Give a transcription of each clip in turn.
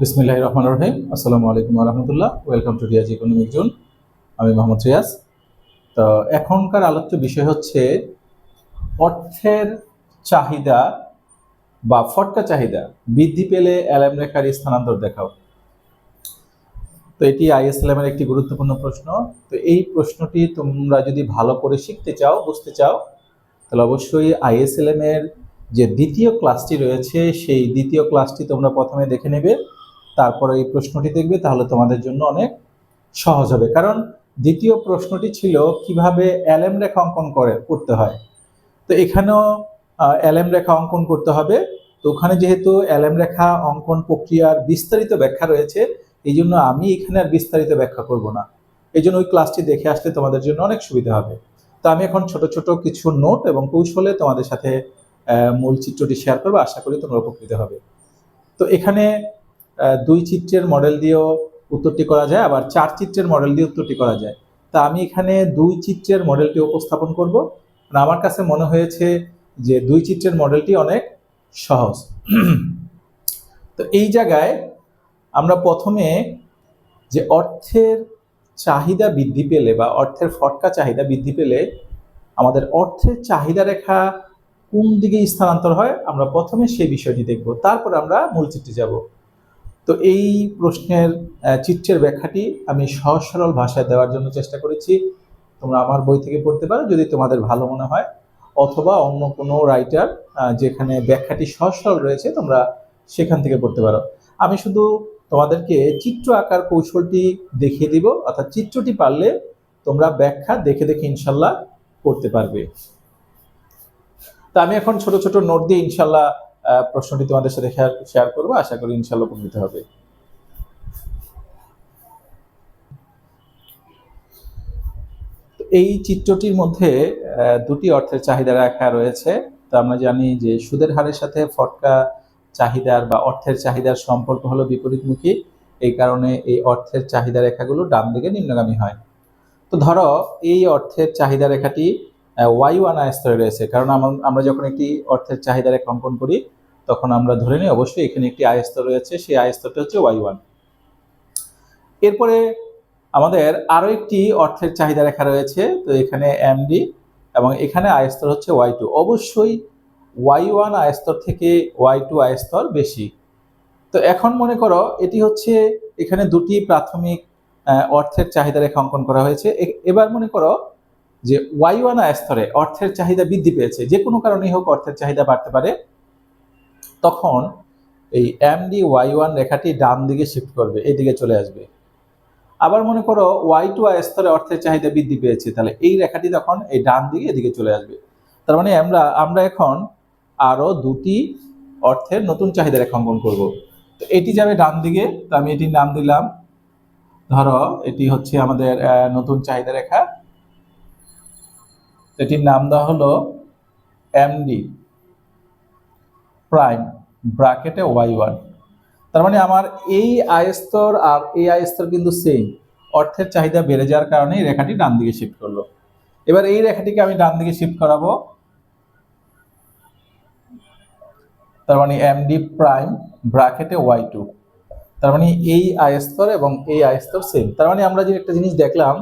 বিসমিল্লাহ রহমান রহিম। আসসালামু আলাইকুম রহমতুল্লাহ। Welcome to Riaz economic zone. আমি মোহাম্মদ রিয়াজ। তো এখনকার আলোচ্য বিষয় হচ্ছে অর্থের চাহিদা বা ফটকা চাহিদা। বৃদ্ধি পেলে অ্যালাম রেখার স্থানান্তর দেখাও। তো এটি আইএসএলএমের একটি গুরুত্বপূর্ণ প্রশ্ন। তো এই প্রশ্নটি তোমরা যদি ভালো করে শিখতে চাও, বুঝতে চাও, তাহলে অবশ্যই আইএসএলএমের যে দ্বিতীয় ক্লাসটি রয়েছে, সেই দ্বিতীয় ক্লাসটি তোমরা প্রথমে দেখে নেবে। তারপরে এই প্রশ্নটি দেখবে, তাহলে তোমাদের জন্য অনেক সহজ হবে। কারণ দ্বিতীয় প্রশ্নটি ছিল কীভাবে অ্যালেম রেখা অঙ্কন করে, করতে হয়। তো এখানেও অ্যালেম রেখা অঙ্কন করতে হবে। তো ওখানে যেহেতু অ্যালেম রেখা অঙ্কন প্রক্রিয়ার বিস্তারিত ব্যাখ্যা রয়েছে, এই জন্য আমি এখানে আর বিস্তারিত ব্যাখ্যা করব না। এই জন্য ওই ক্লাসটি দেখে আসলে তোমাদের জন্য অনেক সুবিধা হবে। তো আমি এখন ছোট ছোট কিছু নোট এবং কৌশলে তোমাদের সাথে মূল চিত্রটি শেয়ার করব। আশা করি তোমরা উপকৃত হবে। তো এখানে দুই চিত্রের মডেল দিয়েও উত্তরটি করা যায়, আবার চার চিত্রের মডেল দিয়ে উত্তরটি করা যায়। তা আমি এখানে দুই চিত্রের মডেলটি উপস্থাপন করব। কারণ আমার কাছে মনে হয়েছে যে দুই চিত্রের মডেলটি অনেক সহজ। তো এই জায়গায় আমরা প্রথমে যে অর্থের চাহিদা বৃদ্ধি পেলে বা অর্থের ফটকা চাহিদা বৃদ্ধি পেলে আমাদের অর্থের চাহিদা রেখা কোন দিকে স্থানান্তর হয়, আমরা প্রথমে সেই বিষয়টি দেখব। তারপর আমরা মূল চিত্রে যাব। তো এই প্রশ্নের চিত্রের ব্যাখ্যাটি আমি সহজ সরল ভাষায় দেওয়ার জন্য চেষ্টা করেছি। তোমরা আমার বই থেকে পড়তে পারো যদি তোমাদের ভালো মনে হয়। অথবা অন্য কোনো রাইটার যেখানে ব্যাখ্যাটি সহজ সরল রয়েছে, তোমরা সেখান থেকে পড়তে পারো। আমি শুধু তোমাদেরকে চিত্র আঁকার কৌশলটি দেখিয়ে দিব, অর্থাৎ চিত্রটি পারলে তোমরা ব্যাখ্যা দেখে দেখে ইনশাল্লাহ করতে পারবে। তা আমি এখন ছোট ছোট নোট দিয়ে ইনশাল্লাহ প্রশ্নটি তোমাদের সাথে শেয়ার করব, আশা করি ইনশাল্লাহ উপকৃত হবে। এই চিত্রটির মধ্যে দুটি অর্থের চাহিদা রাখা রয়েছে। তো আমরা জানি যে সুদের হারের সাথে ফটকা চাহিদার বা অর্থের চাহিদার সম্পর্ক হলো বিপরীতমুখী। এই কারণে এই অর্থের চাহিদা রেখাগুলো ডান দিকে নিম্নগামী হয়। তো ধরো, এই অর্থের চাহিদা রেখাটি ওয়াই ওয়ান আয়স্তরে রয়েছে। কারণ আম- আমরা যখন একটি অর্থের চাহিদা রেখা অঙ্কন করি, তখন আমরা ধরে নিই অবশ্যই এখানে একটি আয়স্তর রয়েছে। সেই আয়স্তরটা হচ্ছে ওয়াই ওয়ান এরপরে আমাদের আরও একটি অর্থের চাহিদা রেখা রয়েছে, তো এখানে এমডি এবং এখানে আয়স্তর হচ্ছে ওয়াই টু অবশ্যই ওয়াই ওয়ান আয়স্তর থেকে ওয়াই টু আয়স্তর বেশি। তো এখন মনে করো, এটি হচ্ছে এখানে দুটি প্রাথমিক অর্থের চাহিদা রেখা অঙ্কন করা হয়েছে। এবার মনে করো যে ওয়াই ওয়ান স্তরে অর্থের চাহিদা বৃদ্ধি পেয়েছে, যে কোনো কারণেই হোক অর্থের চাহিদা বাড়তে পারে, তখন এই এমডি ওয়াই ওয়ান রেখাটি ডান দিকে শিফট করবে এই দিকে চলে আসবে। আবার মনে করো ওয়াই টু স্তরে অর্থের চাহিদা বৃদ্ধি পেয়েছে, তাহলে এই রেখাটি তখন এই ডান দিকে, এদিকে চলে আসবে। তার মানে আমরা আমরা এখন আরও দুটি অর্থের নতুন চাহিদা রেখা অঙ্কন করব। তো এটি যাবে ডান দিকে, তো আমি এটির নাম দিলাম। ধরো, এটি হচ্ছে আমাদের নতুন চাহিদা রেখা। এটির নাম দেওয়া হলো এমডি প্রাইম ব্র্যাকেটে ওয়াই ওয়ান তার মানে আমার এই আয়স্তর আর এই আয়স্তর কিন্তু সেম অর্থের চাহিদা বেড়ে যাওয়ার কারণে এই রেখাটি ডান দিকে শিফট করল। এবার এই রেখাটিকে আমি ডান দিকে শিফট করাবো। তার মানে এমডি প্রাইম ব্র্যাকেটে ওয়াই টু তার মানে এই আয়স্তর এবং এই আয়স্তর সেম তার মানে আমরা যে একটা জিনিস দেখলাম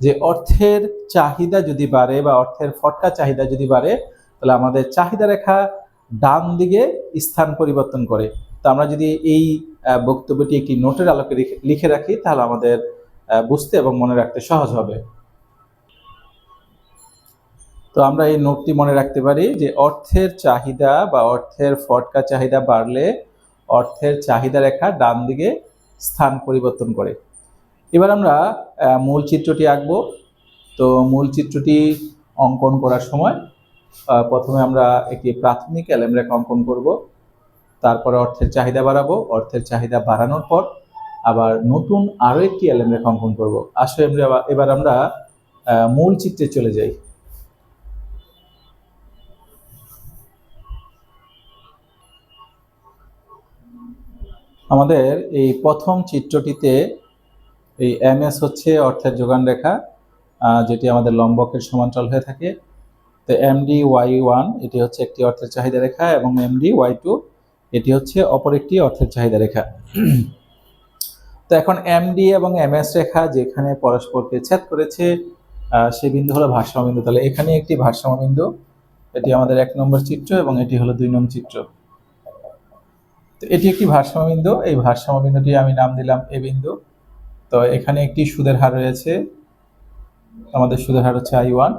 যে অর্থের চাহিদা যদি বাড়ে বা অর্থের ফটকা চাহিদা যদি বাড়ে, তাহলে আমাদের চাহিদা রেখা ডান দিকে স্থান পরিবর্তন করে। তো আমরা যদি এই বক্তব্যটি একটি নোটের আলোকে লিখে- রাখি, তাহলে আমাদের বুঝতে এবং মনে রাখতে সহজ হবে। তো আমরা এই নোটটি মনে রাখতে পারি যে অর্থের চাহিদা বা অর্থের ফটকা চাহিদা বাড়লে অর্থের চাহিদা রেখা ডান দিকে স্থান পরিবর্তন করে। এবার আমরা মূল চিত্রটি আঁকবো। তো মূল চিত্রটি অঙ্কন করার সময় প্রথমে আমরা একটি প্রাথমিক রেখা অঙ্কন করব। তারপরে অর্থের চাহিদা বাড়াবো। অর্থের চাহিদা বাড়ানোর পর আবার নতুন আরও একটি রেখা অঙ্কন করব। আসলে এবার আমরা মূল চিত্রে চলে যাই। আমাদের এই প্রথম চিত্রটিতে এই এম এস হচ্ছে অর্থের যোগান রেখা যেটি আমাদের লম্বকের সমান্তরাল হয়ে থাকে। তো এমডি ওয়াই ওয়ান, এটি হচ্ছে একটি অর্থের চাহিদা রেখা এবং এমডি ওয়াই টু, এটি হচ্ছে অপর একটি অর্থের চাহিদা রেখা। তো এখন এমডি এবং এমএস রেখা যেখানে পরস্পরকে ছেদ করেছে সেই বিন্দু হলো ভারসাম্য বিন্দু। তাহলে এখানে একটি ভারসাম্য বিন্দু। এটি আমাদের এক নম্বর চিত্র এবং এটি হলো দুই নম্বর চিত্র। তো এটি একটি ভারসাম্য বিন্দু। এই ভারসাম্য বিন্দুটি আমি নাম দিলাম এ বিন্দু। তো এখানে একটি সুদের হার রয়েছে। আমাদের সুদের হার হচ্ছে আই ওয়ান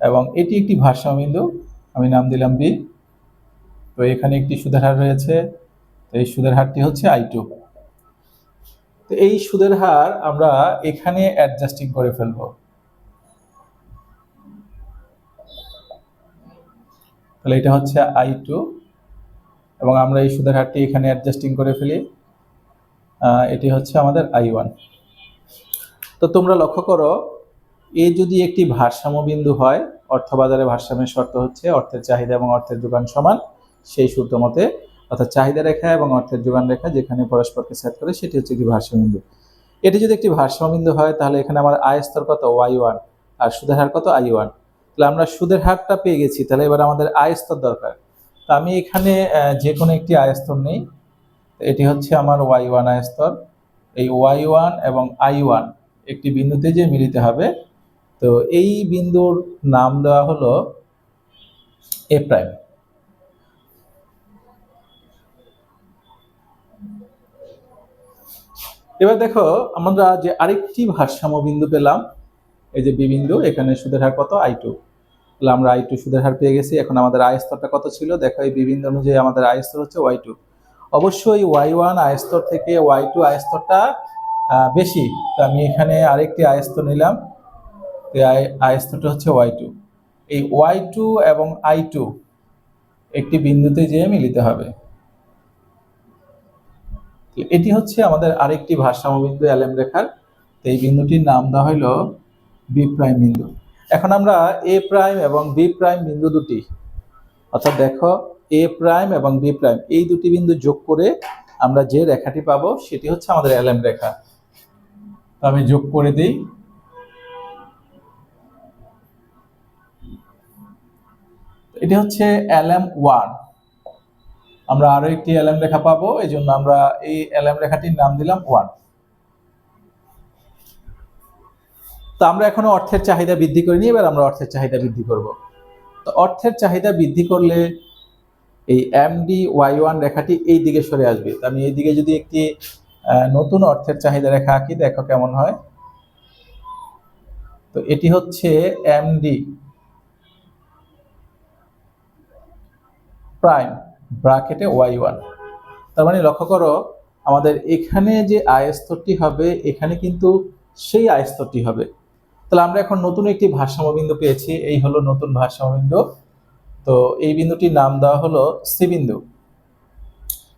এবং এটি একটি ভারসাম্য বিন্দু আমি নাম দিলাম বি তো এখানে একটি সুদের হার রয়েছে। তো এই সুদের হারটি হচ্ছে আই টু তো এই সুদের হার আমরা এখানে অ্যাডজাস্টিং করে ফেলব। তাহলে এটা হচ্ছে আই টু এবং আমরা এই সুদের হারটি এখানে অ্যাডজাস্টিং করে ফেলি। এটি হচ্ছে আমাদের আই ওয়ান তো তোমরা লক্ষ্য করো, এ যদি একটি ভারসাম্য বিন্দু হয়, অর্থবাজারে ভারসাম্যের শর্ত হচ্ছে অর্থের চাহিদা এবং অর্থের যোগান সমান, সেই সূত্র মতে, অর্থাৎ চাহিদা রেখা এবং অর্থের যোগান রেখা যেখানে পরস্পরকে সেট করে, সেটি হচ্ছে একটি ভারসাম্য বিন্দু। এটি যদি একটি ভারসাম্য বিন্দু হয়, তাহলে এখানে আমার আয় স্তর কত? ওয়াই ওয়ান আর সুদের হার কত? আই ওয়ান তাহলে আমরা সুদের হারটা পেয়ে গেছি, তাহলে এবার আমাদের আয় স্তর দরকার। তো আমি এখানে যে কোনো একটি আয় স্তর নেই এটি হচ্ছে আমার ওয়াই ওয়ান স্তর। এই ওয়াই ওয়ান এবং আই ওয়ান একটি বিন্দুতে যে মিলিত হবে, তো এই বিন্দুর নাম দেওয়া হলো এ প্রাইম এবার দেখো, আমরা যে আরেকটি ভারসাম্য বিন্দু পেলাম, এই যে বি বিন্দু, এখানে সুদের হার কত? আই টু তাহলে আমরা আই টু সুদের হার পেয়ে গেছি। এখন আমাদের আয় স্তরটা কত ছিল? দেখো, এই বি বিন্দু অনুযায়ী আমাদের আয় স্তর হচ্ছে ওয়াই টু অবশ্যই ওয়াই ওয়ান আয়স্তর থেকে ওয়াই টু আয়স্তরটা বেশি। তো আমি এখানে আরেকটি আয় স্তর নিলাম। তো আয় আয় হচ্ছে ওয়াই টু এই ওয়াই টু এবং আই টু একটি বিন্দুতে যেয়ে মিলিত হবে। এটি হচ্ছে আমাদের আরেকটি ভারসাম্য বিন্দু এলএম রেখার। তো এই বিন্দুটির নাম দেওয়া হলো বি প্রাইম বিন্দু। এখন আমরা এ প্রাইম এবং বি প্রাইম বিন্দু দুটি, অর্থাৎ দেখো এ প্রাইম এবং বি প্রাইম এই দুটি বিন্দু যোগ করে আমরা যে রেখাটি পাবো সেটি হচ্ছে আমাদের এলএম রেখা। তো আমি যোগ করে দিই। এটি হচ্ছে এলএম ওয়ান আমরা আরও একটি এলএম রেখা পাবো এই জন্য আমরা এই এলএম রেখাটির নাম দিলাম ওয়ান তো আমরা এখনও অর্থের চাহিদা বৃদ্ধি করিনি, এবার আমরা অর্থের চাহিদা বৃদ্ধি করব। তো অর্থের চাহিদা বৃদ্ধি করলে এই এমডি ওয়াই ওয়ান রেখাটি এই দিকে সরে আসবে। তো আমি এই দিকে যদি একটি নতুন অর্থের চাহিদা রেখা আঁকি, দেখো কেমন হয়। তো এটি হচ্ছে এমডি প্রাইম ব্রাকেটে ওয়াই ওয়ান তার মানে লক্ষ্য করো, আমাদের এখানে যে আয়স্তরটি হবে, এখানে কিন্তু সেই আয়স্তরটি হবে। তাহলে আমরা এখন নতুন একটি ভারসাম্য বিন্দু পেয়েছি, এই হলো নতুন ভারসাম্য বিন্দু তো এই বিন্দুটির নাম দেওয়া হলো সি বিন্দু।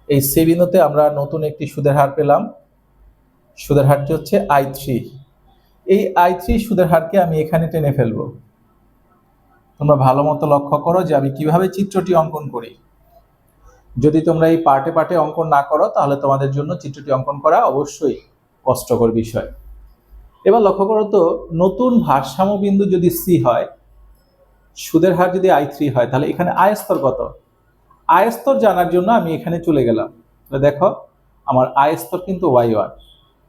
এই সি বিন্দুতে আমরা নতুন একটি সুদের হার পেলাম। সুদের হারটি হচ্ছে আই থ্রি। এই আই থ্রি সুদের হারকে আমি এখানে টেনে ফেলব। তোমরা ভালো মতো লক্ষ্য করো যে আমি কীভাবে চিত্রটি অঙ্কন করি। যদি তোমরা এই পার্টে পার্টে অঙ্কন না করো, তাহলে তোমাদের জন্য চিত্রটি অঙ্কন করা অবশ্যই কষ্টকর বিষয়। এবার লক্ষ্য করো তো, নতুন ভারসাম্য বিন্দু যদি সি হয় সুদের হার যদি আই থ্রি হয়, তাহলে এখানে আয়স্তর কত? আয়স্তর জানার জন্য আমি এখানে চলে গেলাম। তাহলে দেখো, আমার আয়স্তর কিন্তু ওয়াই ওয়ান।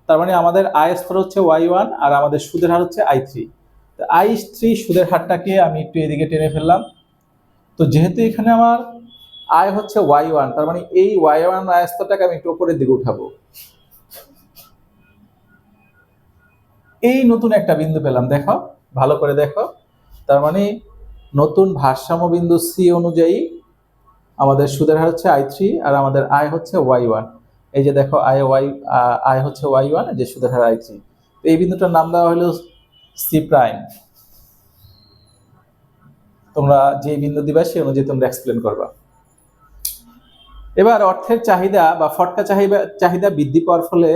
তার মানে আমাদের আয়স্তর হচ্ছে ওয়াই ওয়ান আর আমাদের সুদের হার হচ্ছে আই থ্রি। আই থ্রি সুদের হারটাকে আমি একটু এদিকে টেনে ফেললাম। তো যেহেতু এখানে আমার আয় হচ্ছে ওয়াই ওয়ান, তার মানে এই ওয়াই ওয়ান আয়স্তরটাকে আমি একটু উপরের দিকে উঠাবো। এই নতুন একটা বিন্দু পেলাম, দেখো, ভালো করে দেখো। তার মানে নতুন ভারসাম্য বিন্দু সি অনুযায়ী আমাদের সুদের হার হচ্ছে আই থ্রি আর আমাদের আয় হচ্ছে ওয়াই ওয়ান এই যে দেখো আয় ওয়াই আয় হচ্ছে ওয়াই ওয়ান যে সুদের হার আই থ্রি এই বিন্দুটার নাম দেওয়া হলো সি প্রাইম তোমরা যে বিন্দু দিবা সেই অনুযায়ী তোমরা এক্সপ্লেন করবা। এবার অর্থের চাহিদা বা ফটকা চাহিদা চাহিদা বৃদ্ধি পাওয়ার ফলে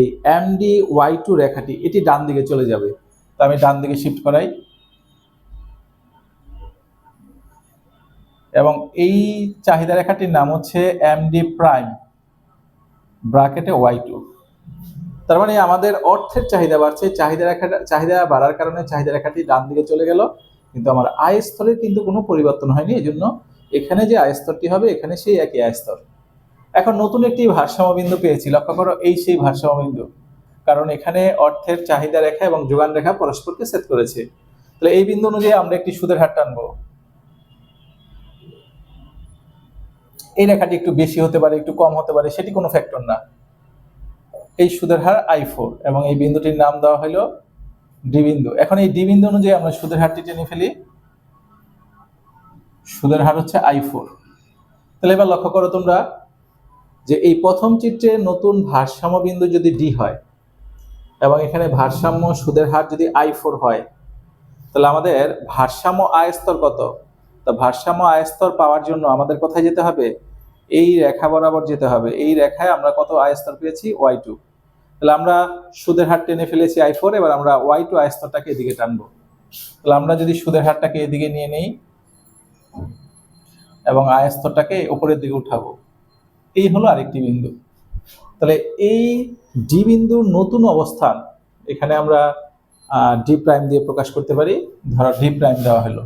এই এমডি ওয়াই টু রেখাটি, এটি ডান দিকে চলে যাবে। তো আমি ডান দিকে শিফট করাই। এবং এই চাহিদা রেখাটির নাম হচ্ছে এমডি প্রাইম ব্রাকেটে ওয়াই টু তার মানে আমাদের অর্থের চাহিদা বাড়ছে, চাহিদা রেখাটা চাহিদা বাড়ার কারণে চাহিদা রেখাটি ডান দিকে চলে গেল, কিন্তু আমার আয় স্তরের কিন্তু কোনো পরিবর্তন হয়নি, এই জন্য এখানে যে আয় স্তরটি হবে, এখানে সেই একই আয় স্তর। এখন নতুন একটি ভারসাম্য বিন্দু পেয়েছি, লক্ষ্য করো এই সেই ভারসাম্য বিন্দু, কারণ এখানে অর্থের চাহিদা রেখা এবং যোগান রেখা পরস্পরকে সেট করেছে। তাহলে এই বিন্দু অনুযায়ী আমরা একটি সুদের হার টানবো। এই রেখাটি একটু বেশি হতে পারে, একটু কম হতে পারে, সেটি কোনো ফ্যাক্টর না। এই সুদের হার আই ফোর এবং এই বিন্দুটির নাম দেওয়া হলো ডিবিন্দু এখন এই ডি বিন্দু অনুযায়ী আমরা সুদের হারটি টেনে ফেলি। সুদের হার হচ্ছে আই ফোর তাহলে এবার লক্ষ্য করো তোমরা যে এই প্রথম চিত্রে নতুন ভারসাম্য বিন্দু যদি ডি হয় এবং এখানে ভারসাম্য সুদের হার যদি আই ফোর হয়, তাহলে আমাদের ভারসাম্য আয় স্তর কত? তা ভারসাম্য আয়স্তর পাওয়ার জন্য আমাদের কোথায় যেতে হবে? এই রেখা বরাবর যেতে হবে। এই রেখায় আমরা কত আয়স্তর পেয়েছি? ওয়াই টু তাহলে আমরা সুদের হার টেনে ফেলেছি আই ফোর এবার আমরা ওয়াই টু আয়স্তরটাকে এদিকে টানবো। তাহলে আমরা যদি সুদের হারটাকে এদিকে নিয়ে নেই এবং আয়স্তরটাকে ওপরের দিকে উঠাবো, এই হলো আরেকটি বিন্দু। তাহলে এই ডি বিন্দুর নতুন অবস্থান এখানে আমরা ডি প্রাইম দিয়ে প্রকাশ করতে পারি। ধরো ডি প্রাইম দেওয়া হলো।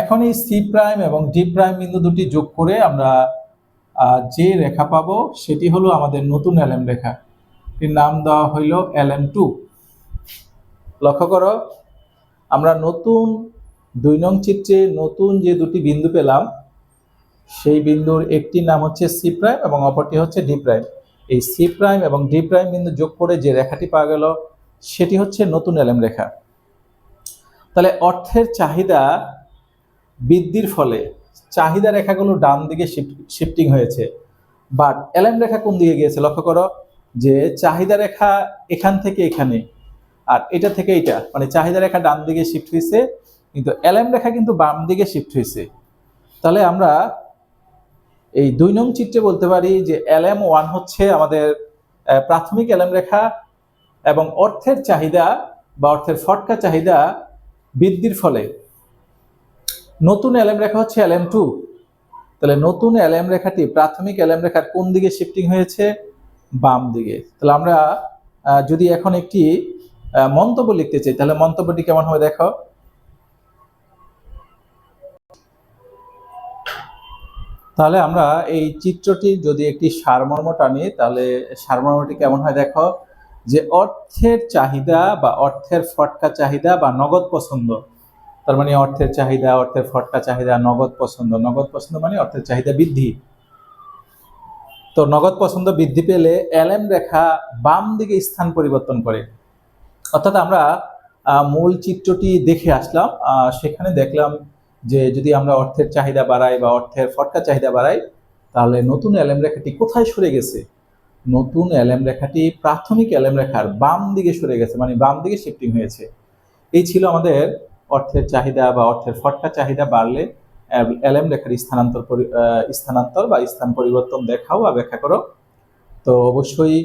এখন এই সি প্রাইম এবং ডি প্রাইম বিন্দু দুটি যোগ করে আমরা যে রেখা পাবো সেটি হলো আমাদের নতুন এলএম রেখা। এর নাম দেওয়া হইল এলএম টু লক্ষ্য করো, আমরা নতুন দুই নং চিত্রে নতুন যে দুটি বিন্দু পেলাম, সেই বিন্দুর একটি নাম হচ্ছে সি প্রাইম এবং অপরটি হচ্ছে ডি প্রাইম এই সি প্রাইম এবং ডি প্রাইম বিন্দু যোগ করে যে রেখাটি পাওয়া গেল, সেটি হচ্ছে নতুন এলএম রেখা। তাহলে অর্থের চাহিদা বৃদ্ধির ফলে চাহিদা রেখাগুলো ডান দিকে শিফটিং হয়েছে। বাট এলএম রেখা কোন দিকে গিয়েছে লক্ষ্য করো? যে চাহিদা রেখা এখান থেকে এখানে আর এটা থেকে এটা। মানে চাহিদা রেখা ডান দিকে শিফট হয়েছে, কিন্তু এলএম রেখা কিন্তু বাম দিকে শিফট হয়েছে। তাহলে আমরা এই দুই নং চিত্রে বলতে পারি যে এলএম ওয়ান হচ্ছে আমাদের প্রাথমিক এলএম রেখা এবং অর্থের চাহিদা বা অর্থের ফটকা চাহিদা বৃদ্ধির ফলে। নতুন এলএম রেখা হচ্ছে এলএম টু তাহলে নতুন এলএম রেখাটি প্রাথমিক এলএম রেখার কোন দিকে শিফটিং হয়েছে? বাম দিকে। তাহলে আমরা যদি এখন একটি মন্তব্য লিখতে চাই, তাহলে মন্তব্যটি কেমন হবে দেখো? তাহলে আমরা এই চিত্রটি যদি একটি সারমর্ম টানি, তাহলে সারমর্মটি কেমন হয় দেখো? যে অর্থের চাহিদা বা অর্থের ফটকা চাহিদা বা নগদ পছন্দ তার মানে অর্থের চাহিদা, অর্থের ফটকা চাহিদা, নগদ পছন্দ। নগদ পছন্দ মানে অর্থের চাহিদা বৃদ্ধি। তো নগদ পছন্দ বৃদ্ধি পেলে এলএম রেখা বাম দিকে স্থান পরিবর্তন করে। অর্থাৎ আমরা মূল চিত্রটি দেখে আসলাম। সেখানে দেখলাম যে যদি আমরা অর্থের চাহিদা বাড়াই বা অর্থের ফটকা চাহিদা বাড়াই, তাহলে নতুন এলএম রেখাটি কোথায় সরে গেছে? নতুন এলএম রেখাটি প্রাথমিক এলএম রেখার বাম দিকে সরে গেছে মানে বাম দিকে শিফটিং হয়েছে। এই ছিল আমাদের অর্থের চাহিদা বা অর্থের ফটকা চাহিদা বাড়লে এলএম লেখার স্থানান্তর স্থানান্তর বা স্থান পরিবর্তন দেখাও বা ব্যাখ্যা করো। তো অবশ্যই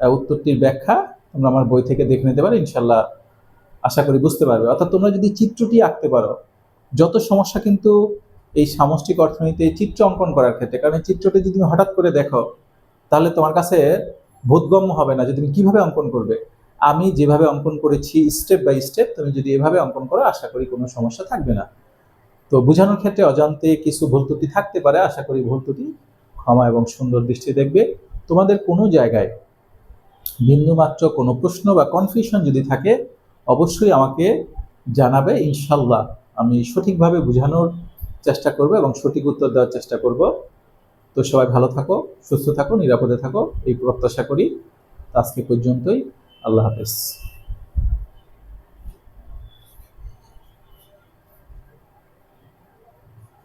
উত্তরটির ব্যাখ্যা তোমরা আমার বই থেকে দেখে নিতে পারো ইনশাল্লাহ আশা করি বুঝতে পারবে। অর্থাৎ তোমরা যদি চিত্রটি আঁকতে পারো, যত সমস্যা কিন্তু এই সামষ্টিক অর্থনীতিতে এই চিত্র অঙ্কন করার ক্ষেত্রে, কারণ এই চিত্রটি যদি তুমি হঠাৎ করে দেখো, তাহলে তোমার কাছে বোধগম্য হবে না যে তুমি কীভাবে অঙ্কন করবে। আমি যেভাবে অঙ্কন করেছি স্টেপ বাই স্টেপ তুমি যদি এভাবে অঙ্কন করো, আশা করি কোনো সমস্যা থাকবে না। তো বোঝানোর ক্ষেত্রে অজান্তে কিছু ভুল ত্রুটি থাকতে পারে, আশা করি ভুল ত্রুটি ক্ষমা এবং সুন্দর দৃষ্টি দেখবে। তোমাদের কোনো জায়গায় বিন্দুমাত্র কোনো প্রশ্ন বা কনফিউশন যদি থাকে, অবশ্যই আমাকে জানাবে ইনশাল্লাহ আমি সঠিকভাবে বোঝানোর চেষ্টা করব এবং সঠিক উত্তর দেওয়ার চেষ্টা করব। তো সবাই ভালো থাকো, সুস্থ থাকো, নিরাপদে থাকো, এই প্রত্যাশা করি। আজকে পর্যন্তই। আল্লাহ হাফেজ।